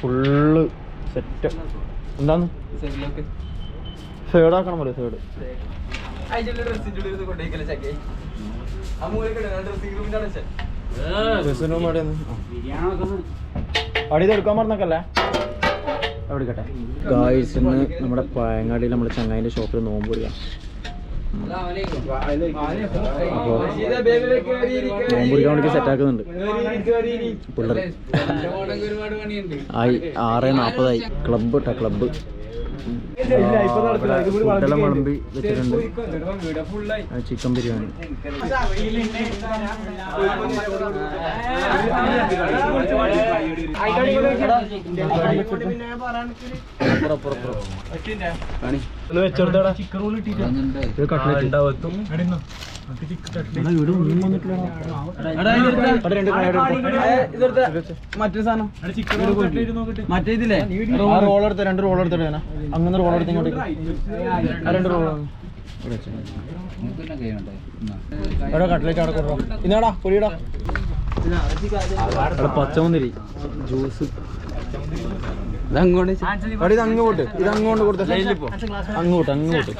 Full set said ആക്കണം പോലെ said അടി എടുക്കാൻ പറഞ്ഞല്ലേ ഗായ്സ് ഇന്ന് നമ്മുടെ പഴങ്ങാടിയിൽ നമ്മുടെ ചങ്ങായിന്റെ ഷോപ്പിൽ നോമ്പ് കൊടുക്കാം അപ്പോൾ നോമ്പ് കുടിക്കാൻ വേണ്ടി സെറ്റ് ആക്കുന്നുണ്ട്. പിള്ളേർ ആയി ആറ് നാൽപ്പതായി ക്ലബ്ബ് കേട്ടോ ക്ലബ്ബ് ഫുഡെല്ലാം വിളമ്പി വെച്ചിട്ടുണ്ട് ചിക്കൻ ബിരിയാണി മറ്റേ സാധനം മറ്റേ ഇതില്ലേ റോൾ എടുത്ത രണ്ട് റോൾ എടുത്തിട്ട് അങ്ങനെ റോൾ എടുത്ത് ഇങ്ങോട്ടേക്ക്. ആ രണ്ട് റോൾ എടാ കട്ട്ലേറ്റ് അവിടെ കൊടുക്കാം ഇന്നാടാ പൊടിയടാ. അവിടെ പച്ചമുന്തിരി. ജ്യൂസ്. ഇതങ്ങോട്ട് എടാ ഇത് അങ്ങോട്ട് ഇത് അങ്ങോട്ട് കൊടുത്ത. അങ്ങോട്ട് അങ്ങോട്ട്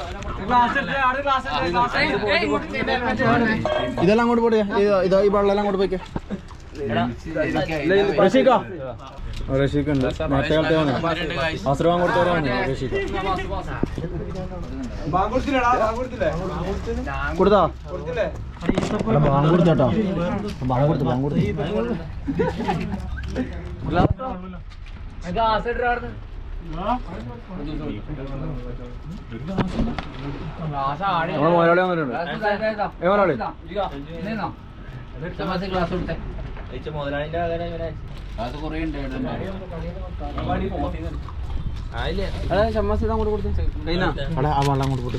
ഇതെല്ലാം അങ്ങോട്ട് പോട്ടെ ഇതാ ഈ വെള്ളം അങ്ങോട്ട് പോയിക്കേ. കാലത്തെ വന്നു ആശ്രമം കൊടുത്തവരെ വന്നു റഷീക്ക കൊടുത്താ ബാങ്ക് കൊടുത്താട്ടോ ബാങ്ക് കൊടുത്തു ബാങ്ക് കൊടുത്തു നമ്മളെ മലയാളി വന്നിട്ടുണ്ട് ഏ മലയാളി ക്ലാസ് കൊടുത്തു കഴിഞ്ഞാ എടാ ആ വെള്ളം അങ്ങോട്ട് പോട്ട്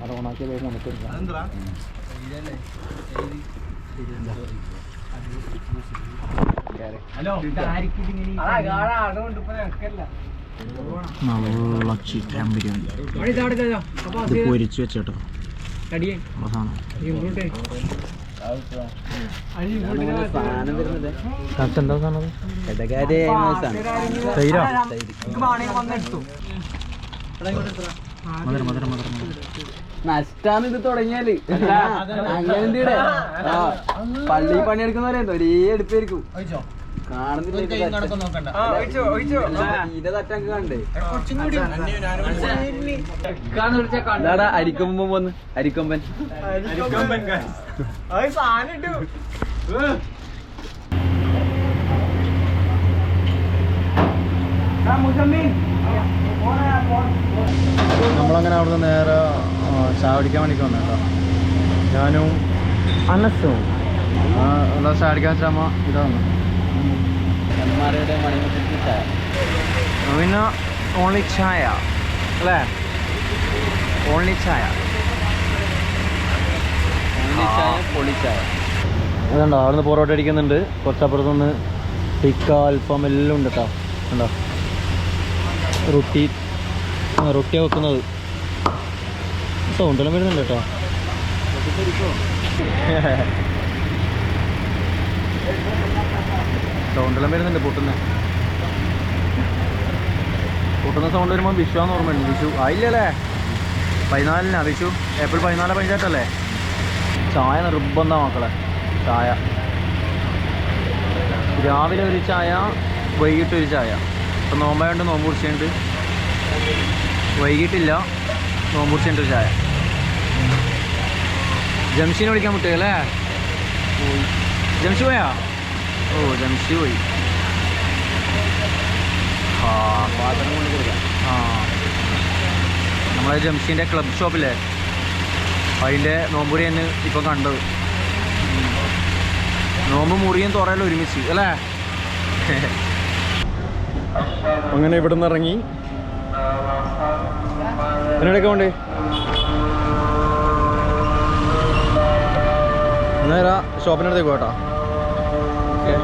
അവിടെ ഓണാക്കിയ നമുക്ക്. നല്ല ചിക്കൻ ബിരിയാണി പൊരിച്ചു വെച്ചേട്ടോ. എന്താ സാധനം സാധനം? തൈരോ? മധുരം മധുരം മധുരം. നഷ്ടാണ് ഇത് തുടങ്ങിയാൽ അങ്ങനെ പള്ളി പോലെ ഒരേ എടുപ്പായിരിക്കും കാണുന്നില്ല അരിക്കൊമ്പൻ വന്ന്. അരിക്കൊമ്പൻ. നമ്മളങ്ങനെ അവിടുന്ന് നേരെ ചായ വേണ്ടിക്ക് വന്നു കേട്ടോ ഞാനും അനസും. ആ, എന്താ ചായ കുടിക്കാൻ വെച്ചാൽ അമ്മ ഇതാണ് പിന്നെ ഓൺലി ചായ അല്ലേ? ഓൺലി ചായ. ഉള്ളി ചായ പൊളി ചായ. അതുണ്ടോ അവിടുന്ന് പൊറോട്ട അടിക്കുന്നുണ്ട്. കുറച്ചപ്പുറത്തുനിന്ന് ടിക്ക അൽഫാം എല്ലാം ഉണ്ട് കേട്ടോ ഉണ്ടോ റൊട്ടി റൊട്ടിയാണ് വെക്കുന്നത്. സൗണ്ടെല്ലാം വരുന്നുണ്ട് കേട്ടോ. സൗണ്ടെല്ലാം വരുന്നുണ്ട് പൊട്ടുന്ന. പൊട്ടുന്ന സൗണ്ട് വരുമ്പോൾ വിഷു ആണെന്ന് ഓർമ്മയുണ്ട് വിഷു ആയില്ലല്ലേ? പതിനാലിനാ. വിഷു ഏപ്രിൽ പതിനാല് പഞ്ചായത്തല്ലേ ചായ നിർബന്ധ മക്കളെ. ചായ. രാവിലെ ഒരു ചായ വൈകിട്ട് ഒരു ചായ. ഇപ്പം നോമ്പായോണ്ട് നോമ്പ് കുടിച്ചുണ്ട്. വൈകിട്ടില്ല. നോമ്പ് കുടിച്ചുണ്ട് ഒരു ചായ. ജംഷീനെ വിളിക്കാൻ അല്ലേ? ജംഷി പോയാ? ഓ ജംഷി പോയി. ആ പാത്രം കൊണ്ട് കൊടുക്കാം. ആ. നമ്മളെ ജംഷീന്റെ ക്ലബ് ഷോപ്പില്ലേ അതിന്റെ നോമ്പുരി തന്നെ ഇപ്പം കണ്ടത്. നോമ്പ് മുറിയും തുറയലും ഒരുമിച്ച് അല്ലേ? അങ്ങനെ ഇവിടെ നിന്ന് ഇറങ്ങി എന്നോടൊക്കെ വേണ്ടേ നേരാ ഷോപ്പിനടുത്തേക്ക് പോട്ടാ ഓക്കെ.